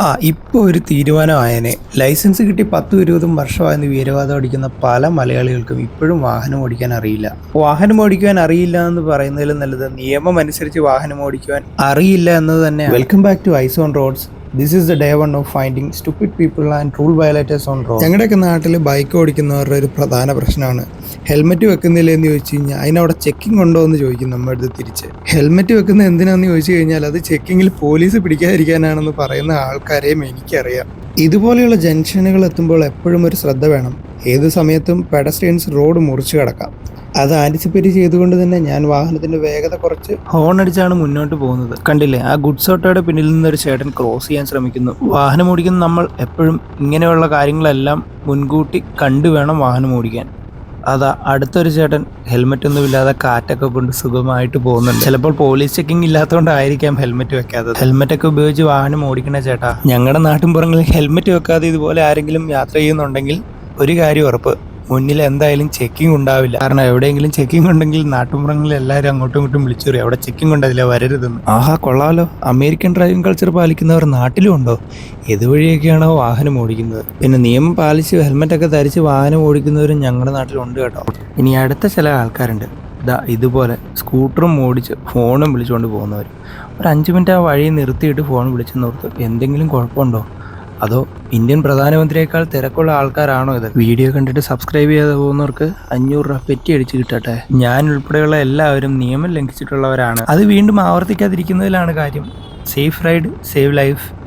ആ ഇപ്പോൾ ഒരു തീരുമാനമായനെ. ലൈസൻസ് കിട്ടി പത്തും ഇരുപതും വർഷമായെന്ന് വീരവാദം അടിക്കുന്ന പല മലയാളികൾക്കും ഇപ്പോഴും വാഹനം ഓടിക്കാൻ അറിയില്ല. വാഹനം ഓടിക്കുവാൻ അറിയില്ല എന്ന് പറയുന്നതിലും നല്ലത് നിയമം അനുസരിച്ച് വാഹനം ഓടിക്കുവാൻ അറിയില്ല എന്നത് തന്നെ welcome back to eyes on roads this is the day one of finding stupid people and rule violators on road ഞങ്ങളുടെയൊക്കെ നാട്ടിൽ ബൈക്ക് ഓടിക്കുന്നവരുടെ ഒരു പ്രധാന പ്രശ്നമാണ്. ഹെൽമെറ്റ് വെക്കുന്നില്ല എന്ന് ചോദിച്ചു കഴിഞ്ഞാൽ അതിനവിടെ ചെക്കിംഗ് ഉണ്ടോ എന്ന് ചോദിക്കും നമ്മുടെ അടുത്ത് തിരിച്ച്. ഹെൽമെറ്റ് വെക്കുന്ന എന്തിനാന്ന് ചോദിച്ചു കഴിഞ്ഞാൽ അത് ചെക്കിങ്ങിൽ പോലീസ് പിടിക്കാതിരിക്കാനാണെന്ന് പറയുന്ന ആൾക്കാരെയും എനിക്കറിയാം. ഇതുപോലെയുള്ള ജംഗ്ഷനുകൾ എത്തുമ്പോൾ എപ്പോഴും ഒരു ശ്രദ്ധ വേണം. ഏത് സമയത്തും പെഡസ്ട്രിയൻസ് റോഡ് മുറിച്ചു കിടക്കാം. അത് ആന്റിസിപ്പേറ്റ് ചെയ്തുകൊണ്ട് തന്നെ ഞാൻ വാഹനത്തിന്റെ വേഗത കുറച്ച് ഹോൺ അടിച്ചാണ് മുന്നോട്ട് പോകുന്നത്. കണ്ടില്ലേ? ആ ഗുഡ്സ് ഓട്ടോയുടെ പിന്നിൽ നിന്നൊരു ചേട്ടൻ ക്രോസ് ചെയ്യാൻ ശ്രമിക്കുന്നു. വാഹനം ഓടിക്കുന്ന നമ്മൾ എപ്പോഴും ഇങ്ങനെയുള്ള കാര്യങ്ങളെല്ലാം മുൻകൂട്ടി കണ്ടു വേണം വാഹനം ഓടിക്കാൻ. അതാ അടുത്തൊരു ചേട്ടൻ ഹെൽമെറ്റ് ഒന്നും ഇല്ലാതെ കാറ്റൊക്കെ കൊണ്ട് സുഖമായിട്ട് പോകുന്നുണ്ട്. ചിലപ്പോൾ പോലീസ് ചെക്കിംഗ് ഇല്ലാത്തതുകൊണ്ടായിരിക്കാം ഹെൽമെറ്റ് വെക്കാത്തത്. ഹെൽമെറ്റ് ഒക്കെ ഉപയോഗിച്ച് വാഹനം ഓടിക്കണ ചേട്ടാ. ഞങ്ങളുടെ നാട്ടിൻപുറങ്ങളിൽ ഹെൽമെറ്റ് വെക്കാതെ ഇതുപോലെ ആരെങ്കിലും യാത്ര ചെയ്യുന്നുണ്ടെങ്കിൽ ഒരു കാര്യം ഉറപ്പ്. മുന്നിൽ എന്തായാലും ചെക്കിംഗ് ഉണ്ടാവില്ല. കാരണം എവിടെയെങ്കിലും ചെക്കിംഗ് ഉണ്ടെങ്കിൽ നാട്ടുമ്പുറങ്ങളിൽ എല്ലാവരും അങ്ങോട്ടും ഇങ്ങോട്ടും വിളിച്ചു പറയും അവിടെ ചെക്കിംഗ് ഉണ്ടതില്ല വരരുതെന്ന്. ആഹാ കൊള്ളാലോ. അമേരിക്കൻ ഡ്രൈവിംഗ് കൾച്ചർ പാലിക്കുന്നവർ നാട്ടിലും ഉണ്ടോ? ഇതുവഴിയൊക്കെയാണോ വാഹനം ഓടിക്കുന്നത്? പിന്നെ നിയമം പാലിച്ച് ഹെൽമെറ്റ് ഒക്കെ ധരിച്ച് വാഹനം ഓടിക്കുന്നവരും ഞങ്ങളുടെ നാട്ടിലുണ്ട് കേട്ടോ. ഇനി അടുത്ത ചില ആൾക്കാരുണ്ട്. ഇതാ ഇതുപോലെ സ്കൂട്ടറും ഓടിച്ച് ഫോണും വിളിച്ചുകൊണ്ട് പോകുന്നവർ ഒരു അഞ്ച് മിനിറ്റ് ആ വഴി നിർത്തിയിട്ട് ഫോൺ വിളിച്ച് നിർത്തും എന്തെങ്കിലും കുഴപ്പമുണ്ടോ? അതോ ഇന്ത്യൻ പ്രധാനമന്ത്രിയേക്കാൾ തിരക്കുള്ള ആൾക്കാരാണോ ഇത് വീഡിയോ കണ്ടിട്ട് സബ്സ്ക്രൈബ് ചെയ്ത് പോകുന്നവർക്ക് അഞ്ഞൂറ് രൂപ പെറ്റി അടിച്ച് കിട്ടട്ടെ. ഞാൻ ഉൾപ്പെടെയുള്ള എല്ലാവരും നിയമം ലംഘിച്ചിട്ടുള്ളവരാണ്. അത് വീണ്ടും ആവർത്തിക്കാതിരിക്കുന്നതിലാണ് കാര്യം. Safe ride save life.